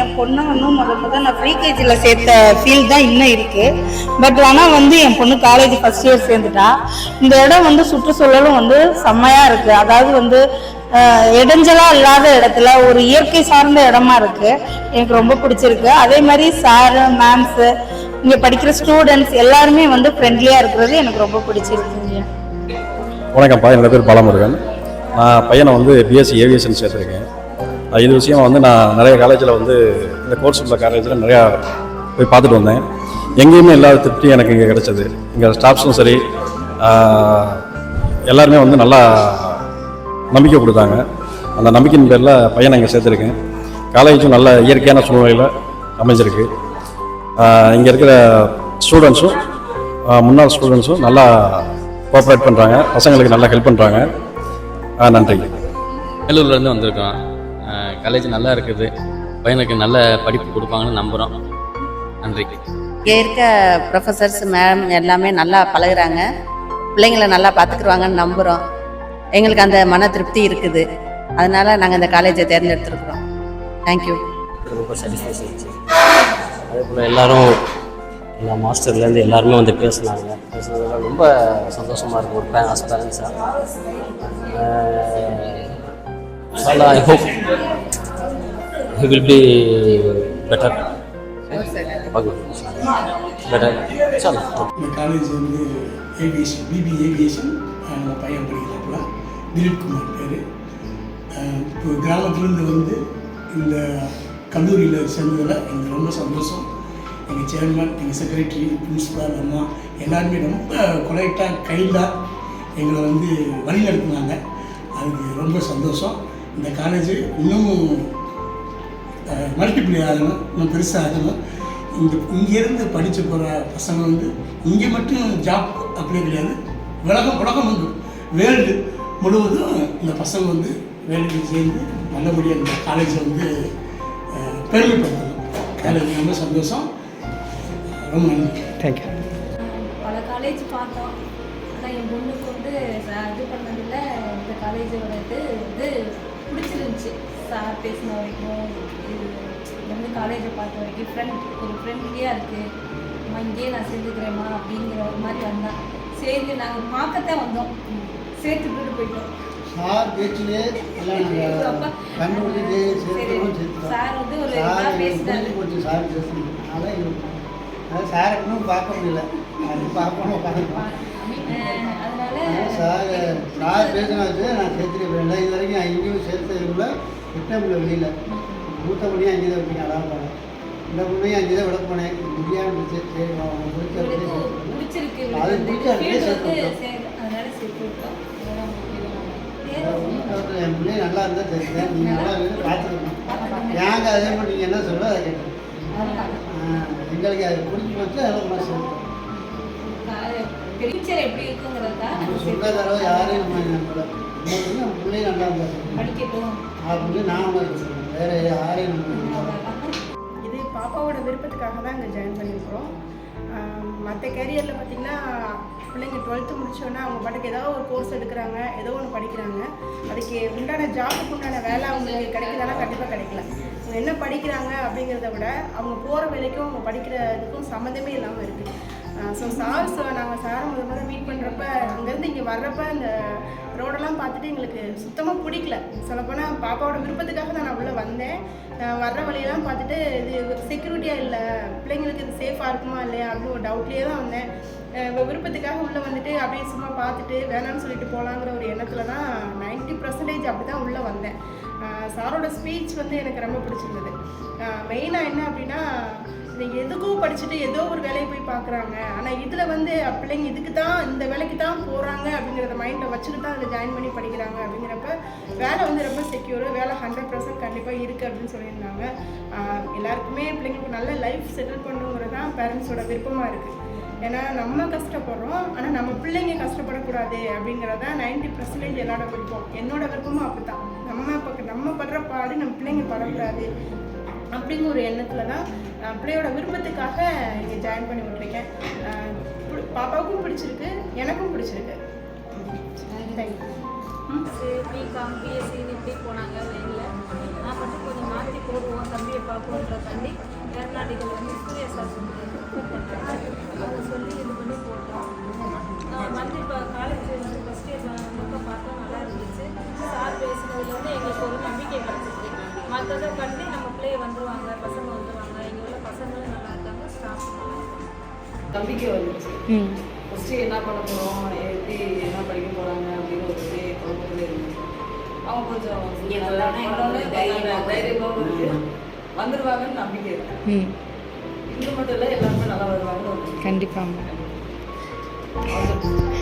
என் பொண்ணை வந்து முத முத நான் ப்ரீ கேஜியில் சேர்த்த ஃபீல் தான் இன்னும் இருக்குது பட் ஆனால் வந்து என் பொண்ணு காலேஜ் ஃபஸ்ட் இயர் சேர்ந்துட்டா. இந்த இடம் வந்து சுற்றுச்சூழலும் வந்து செம்மையாக இருக்குது அதாவது வந்து இடைஞ்சலாக இல்லாத இடத்துல ஒரு இயற்கை சார்ந்த இடமா இருக்குது எனக்கு ரொம்ப பிடிச்சிருக்கு. அதே மாதிரி சாரு மேம்ஸு இங்கே படிக்கிற ஸ்டூடெண்ட்ஸ் எல்லாருமே வந்து ஃப்ரெண்ட்லியாக இருக்கிறது எனக்கு ரொம்ப பிடிச்சிருக்குங்க. வணக்கம்ப்பா. என்னோட பேர் பாலமுருகன். நான் பையனை வந்து பிஎஸ்சி ஏவியேஷன் சேர்த்துருக்கேன். இது விஷயமா வந்து நான் நிறைய காலேஜில் வந்து இந்த கோர்ஸ் உள்ள காலேஜில் நிறையா போய் பார்த்துட்டு வந்தேன். எங்கேயுமே இல்லாத திருப்தி எனக்கு இங்கே கிடச்சது. இங்கே ஸ்டாஃப்ஸும் சரி எல்லாருமே வந்து நல்லா நம்பிக்கை கொடுத்தாங்க. அந்த நம்பிக்கையின் பேரில் பையனை இங்கே சேர்த்துருக்கேன். காலேஜும் நல்ல இயற்கையான சூழ்நிலையில் அமைஞ்சிருக்கு. இங்கே இருக்கிற ஸ்டூடெண்ட்ஸும் முன்னாள் ஸ்டூடெண்ட்ஸும் நல்லா கோஆப்ரேட் பண்ணுறாங்க பசங்களுக்கு நல்லா ஹெல்ப் பண்ணுறாங்க நன்றி. வேலூர்லேருந்து வந்திருக்கோம் காலேஜ் நல்லா இருக்குது. பையனுக்கு நல்ல படிப்பு கொடுப்பாங்கன்னு நம்புகிறோம் நன்றி. இங்கே இருக்க ப்ரொஃபஸர்ஸ் மேம் எல்லாமே நல்லா பழகுறாங்க. பிள்ளைங்களை நல்லா பார்த்துக்குருவாங்கன்னு நம்புகிறோம் எங்களுக்கு அந்த மன திருப்தி இருக்குது. அதனால நாங்கள் இந்த காலேஜை தேர்ந்தெடுத்துருக்குறோம். தேங்க்யூ ரொம்ப சாட்டிஸ்ஃபேக்ஷன் அதே போல் எல்லாரும் எல்லா மாஸ்டர்லேருந்து எல்லாருமே வந்து பேசினாங்க. பேசுனதுல ரொம்ப சந்தோஷமாக இருக்கும் ஒரு parents பேரண்ட்ஸாக I hope he will be better. Better இந்த காலேஜ் வந்து ஏவியேஷன் பிபி ஏவியேஷன் பையன் படிக்கிறாப்புல திலீப் குமார் பேர் இப்போ கிராமத்துலேருந்து வந்து இந்த கல்லூரியில் சேர்ந்ததில் எனக்கு ரொம்ப சந்தோஷம். எங்கள் சேர்மன் எங்கள் செக்ரட்டரி பிரின்ஸிபால் அம்மா எல்லாருமே ரொம்ப கொலைட்டாக கைண்டாக எங்களை வந்து வழி நடத்துனாங்க அதுக்கு ரொம்ப சந்தோஷம். இந்த காலேஜ் இன்னமும் மல்டிப்ளை ஆகணும் இன்னும் பெருசாக ஆகணும். இந்த இங்கேருந்து படித்து போகிற பசங்க வந்து இங்கே மட்டும் ஜாப் அப்படியே கிடையாது. உலகம் உலகம் வந்து வேர்ல்டு முழுவதும் இந்த பசங்க வந்து வேலைக்கு சேர்ந்து நல்லபடியாக இந்த காலேஜை வந்து பெருமைப்படுத்தணும். காலேஜ் ரொம்ப சந்தோஷம். ரொம்ப நன்றி. தேங்க்யூ பல காலேஜ் பார்த்தோம். ஆனால் என் பொண்ணுக்கு வந்து இது பண்ணதில் இந்த காலேஜோட இது இது பிடிச்சிருந்துச்சி. சார் பேசின வரைக்கும் இது வந்து காலேஜை பார்த்த வரைக்கும் ஃப்ரெண்ட் ஒரு ஃப்ரெண்ட்லியாக இருக்குது அம்மா இங்கேயே நான் சேர்ந்துக்கிறேம்மா அப்படிங்கிற ஒரு மாதிரி வந்தான் சேர்ந்து நாங்கள் பார்க்கத்தான் வந்தோம். சேர்த்து விட்டுட்டு போயிட்டோம். சார் பேச்சிலே சரி, வந்து ஒரு சார் இதா எனக்கு பேசினாரு. சார் பேசணும் அதான் சாரை இன்னும் பார்க்க முடியல. அது பார்க்கணும் பார்க்கணும் சார் சார் பேசினாச்சு நான் சேர்த்துட்டு போயிடல. இது வரைக்கும் நான் எங்கேயும் சேர்த்ததுக்குள்ள விட்டமில்ல வெளியில்? மூத்த பொண்ணையும் அங்கே தான் அதான் போனேன். இந்த பொண்ணையும் அங்கே தான் விட போனேன். இவளுக்கு அது பிடிச்ச அப்படியே சேர்த்து அதெல்லாம் என் பிள்ளைய நல்லா இருந்தால் தெரியுது நீங்கள் நல்லா இருந்து பார்த்துக்கணும் ஏங்க அதே மாதிரி நீங்கள் என்ன சொல்ல அதை ஆ, எங்களுக்கு அது பிடிச்சி போச்சு அதில் மனசு இருக்கும். ஃபியூச்சர் எப்படி இருக்குங்கிறது சொல்ல தடவை நம்ம பிள்ளைய நல்லா படிக்கட்டும். அப்படின்னு நான் வேற யாரையும். இது பாப்பாவோட விருப்பத்துக்காக தான் இங்கே ஜாயின் பண்ணியிருக்கிறோம். மற்ற கேரியரில் பார்த்திங்கன்னா பிள்ளைங்க டுவெல்த்து முடிச்சோன்னா அவங்க பாட்டுக்கு ஏதோ ஒரு கோர்ஸ் எடுக்கிறாங்க ஏதோ ஒன்று படிக்கிறாங்க. அதுக்கு உண்டான ஜாபுக்கு உண்டான வேலை அவங்களுக்கு கிடைக்குதானா கண்டிப்பாக கிடைக்கல. அவங்க என்ன படிக்கிறாங்க அப்படிங்கிறத விட அவங்க போகிற வேலைக்கும் அவங்க படிக்கிறதுக்கும் சம்மந்தமே இல்லாமல் இருக்குது ஸோ சார் ஸோ நாங்கள் சாரை முதல் முதல்ல மீட் பண்ணுறப்ப அங்கேருந்து இங்கே வர்றப்ப அந்த ரோடெல்லாம் பார்த்துட்டு எங்களுக்கு சுத்தமாக பிடிக்கல. சொல்லப்போனால் பாப்பாவோட விருப்பத்துக்காக தான் நான் உள்ளே வந்தேன். வர்ற வழியெல்லாம் பார்த்துட்டு இது செக்யூரிட்டியாக இல்லை பிள்ளைங்களுக்கு இது சேஃபாக இருக்குமா இல்லையா அப்படின்னு ஒரு டவுட்லேயே தான் வந்தேன். விருப்பத்துக்காக உள்ளே வந்துட்டு அப்படியே சும்மா பார்த்துட்டு வேணாம்னு சொல்லிட்டு போகலாங்கிற ஒரு எண்ணத்தில் தான் நைன்ட்டி பர்சன்டேஜ் அப்படி தான் உள்ளே வந்தேன். சாரோட ஸ்பீச் வந்து எனக்கு ரொம்ப பிடிச்சிருந்தது. மெயினாக என்ன அப்படின்னா நீங்கள் எதுக்கும் படிச்சுட்டு ஏதோ ஒரு வேலையை போய் பார்க்குறாங்க. ஆனால் இதில் வந்து பிள்ளைங்க இதுக்கு தான் இந்த வேலைக்கு தான் போகிறாங்க அப்படிங்கிறத மைண்டில் வச்சுக்கிட்டு தான் அதில் ஜாயின் பண்ணி படிக்கிறாங்க அப்படிங்கிறப்ப வேலை வந்து ரொம்ப செக்யூர் வேலை ஹண்ட்ரட் பர்சன்ட் கண்டிப்பாக இருக்குது அப்படின்னு சொல்லியிருந்தாங்க. எல்லாருக்குமே பிள்ளைங்களுக்கு நல்ல லைஃப் செட்டில் பண்ணுங்கிறது தான் பேரண்ட்ஸோட விருப்பமாக இருக்குது ஏன்னா நம்ம கஷ்டப்படுறோம் ஆனால் நம்ம பிள்ளைங்க கஷ்டப்படக்கூடாது அப்படிங்கிறது தான் நைன்டி பர்சன்டேஜ் என்னோட விருப்பம். என்னோட விருப்பமும் அப்படி தான் நம்ம இப்போ நம்ம படுற பாடு நம்ம பிள்ளைங்க படக்கூடாது. அப்படிங்கிற ஒரு எண்ணத்தில் தான் பிள்ளையோட விருப்பத்துக்காக இங்கே ஜாயின் பண்ணி விட்ருக்கேன் ஆஹ் பாப்பாவுக்கும் பிடிச்சிருக்கு எனக்கும் பிடிச்சிருக்கு. தேங்க்யூ பிகாம் பிஎஸ்சின்னு இப்படி போனாங்க லைனில் நான் மட்டும் கொஞ்சம் மாற்றி போடுவோம் தம்பியை பார்ப்போன்றதாண்டி ஏரோநாட்டிக்கல் வந்து சூர்யா சார் சொன்னாங்க அவங்க சொல்லி இது பண்ணி போட்டோம். நான் வந்து இப்போ காலேஜ் வந்து ஃபஸ்ட் இயர் மட்டும் பார்த்தோம் நல்லா இருந்துச்சு. சார் பேசுனதுல வந்து எங்களுக்கு ஒரு நம்பிக்கை கிடச்சிச்சு. மற்றதை கண்டு பிள்ளைய வந்துருவாங்க பசங்க வந்துருவாங்க இங்கே உள்ள பசங்களும் நல்லா இருக்காங்க ஸ்டாஃப் நம்பிக்கை வந்துச்சு ஃபஸ்ட்டு என்ன பண்ண போகிறோம் எப்படி என்ன படிக்க போகிறாங்க அப்படின்னு ஒரு பெரிய குழப்பத்தில் இருந்துச்சு அவங்க கொஞ்சம் இருக்கு வந்துடுவாங்கன்னு நம்பிக்கை இருக்கு. ம். இங்கே மட்டும் இல்லை எல்லாருமே நல்லா கண்டிப்பாங்க. அவங்க